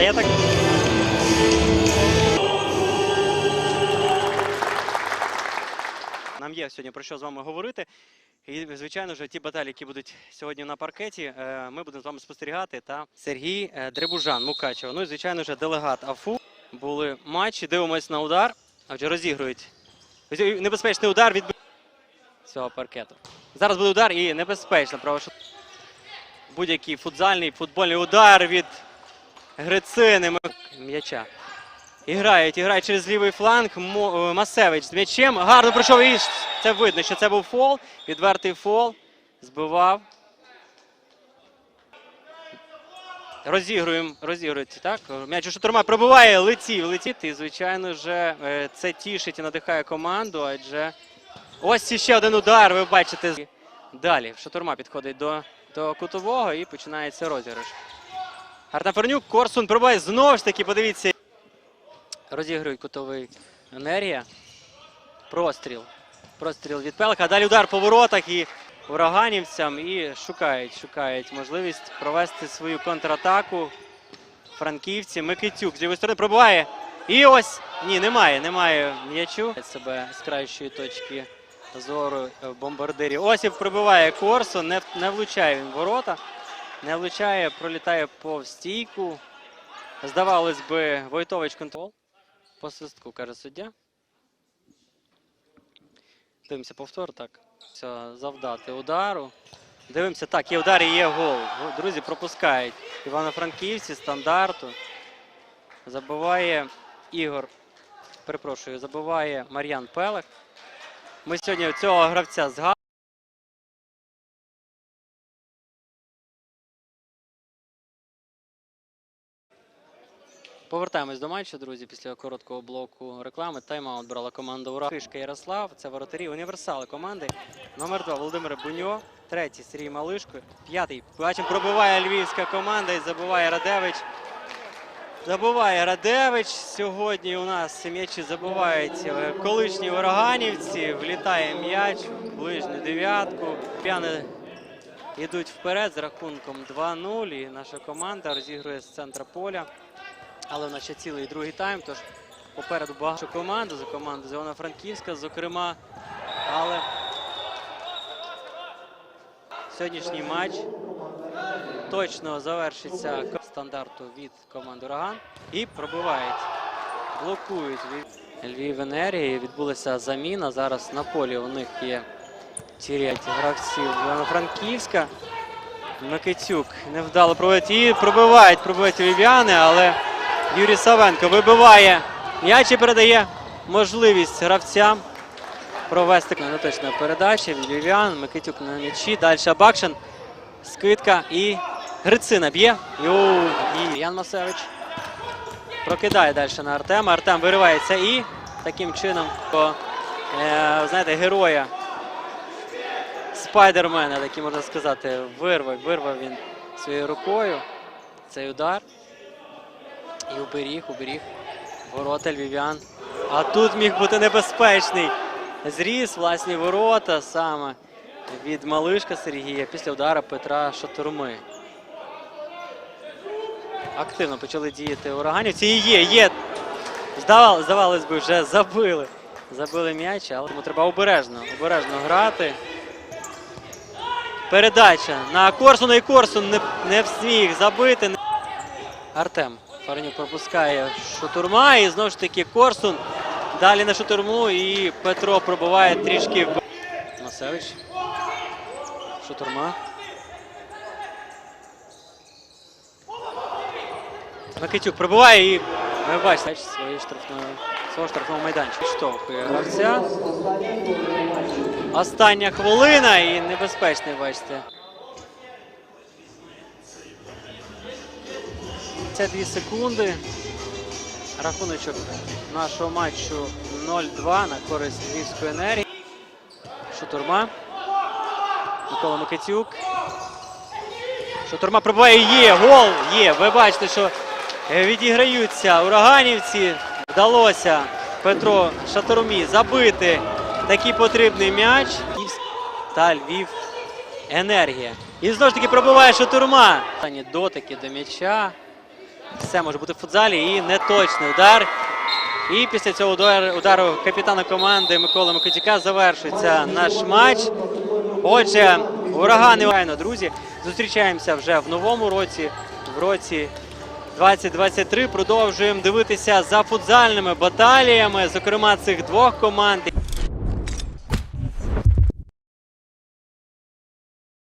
Та я так. Нам є сьогодні про що з вами говорити. І, звичайно ж, ті баталії, які будуть сьогодні на паркеті, е, ми будемо з вами спостерігати. Та Сергій е, Дребужан, Мукачево. Ну і звичайно ж, делегат АФУ. Були матчі. Дивимось на удар. Отже, розігрують. Небезпечний удар від цього паркету. Зараз буде удар і небезпечно. Будь-який футзальний футбольний удар від Грицини м'яча. І грають, через лівий фланг. Е, Масевич з м'ячем. Гарно пройшов і це видно, що це був фол. Відвертий фол. Збивав. Розігруємо, розігрують, так? М'яч у Шатурма пробиває, летів, летів. І, звичайно ж, е, це тішить і надихає команду, адже ось ще один удар, ви бачите. Далі Шатурма підходить до, до кутового і починається розіграш. Артем Фернюк, Корсун пробиває знову ж таки, подивіться. Розігрують кутовий енергія. Простріл. Простріл від Пелка. Далі удар по воротах і ураганівцям. І шукають, шукають можливість провести свою контратаку. Франківці. Микитюк з лівої сторони пробиває. І ось. Ні, немає, немає м'ячу. Себе з кращої точки зору в бомбардирі. Осіп пробиває Корсун, не, не влучає він ворота. Не влучає, пролітає повз стійку. Здавалось би, Войтович контрол. По свистку, каже суддя. Дивимося повтор, так. Завдати удару. Дивимося, так, є удар і є гол. Друзі, пропускають. Івано-Франківці, стандарту. Забиває Ігор. Перепрошую, забиває Мар'ян Пелех. Ми сьогодні цього гравця згадуємо. Повертаємось до матчу, друзі, після короткого блоку реклами. Тайм-аут брала команда Ура. Фишка Ярослав. Це воротарі, універсали команди. Номер два Володимир Буньо. Третій Сергій Малишко. П'ятий. Бачимо, пробиває львівська команда і забиває Радевич. Забуває Радевич. Сьогодні у нас м'ячі забувають е, колишні ураганівці. Влітає м'яч ближню дев'ятку. П'яни йдуть вперед з рахунком 2-0. І наша команда розігрує з центра поля. Але в нас ще цілий другий тайм, тож попереду багато команд, за команду з Івано-Франківська, зокрема. Але сьогоднішній матч точно завершиться стандарту від команди Ураган. І пробивають, блокують Львів- Львів енергії. Відбулася заміна. Зараз на полі у них є ті гравців Івано-Франківська. Микитюк невдало проводить і пробивають, пробивають львів'яни, але Юрій Савенко вибиває м'яч і передає можливість гравцям провести неточна передача львів'ян. Микитюк на м'ячі. Далі Бакшин. Скидка і Грицина б'є. Ян Масевич прокидає далі на Артема. Артем виривається і таким чином, о, е, знаєте, героя спайдермена, такий можна сказати, вирвав, вирвав він своєю рукою цей удар. І уберіг, уберіг ворота львів'ян. А тут міг бути небезпечний зріз, власні ворота саме від Малишка Сергія після удара Петра Шатурми. Активно почали діяти ураганівці. І є, є. Здавалось, здавалось би, вже забили. Забили м'яч, але тому треба обережно, обережно грати. Передача на Корсуна і Корсун не, не встиг забити. Артем Фарнюк пропускає шутурма і знову ж таки Корсун. Далі на шутурму і Петро пробиває трішки. Масевич. Шутурма. Микитюк пробиває і ви бачите своєї штрафної, свого штрафного майданчика. Штовхує гравця. Остання хвилина і небезпечний, бачите. 52 секунди. Рахуночок нашого матчу 0-2 на користь Львівської енергії. Шутурма. Микола Микитюк. Шутурма пробиває. Є, гол! Є. Ви бачите, що відіграються ураганівці. Вдалося Петро Шатурмі забити такий потрібний м'яч. Та Львів енергія. І знову ж таки пробиває Шатурма. Дотики до м'яча. Все може бути в футзалі і неточний удар. І після цього удару, капітана команди Миколи Микитюка завершується наш матч. Отже, урагани Вайно, друзі, зустрічаємося вже в новому році, в році 2023. Продовжуємо дивитися за футзальними баталіями, зокрема цих двох команд.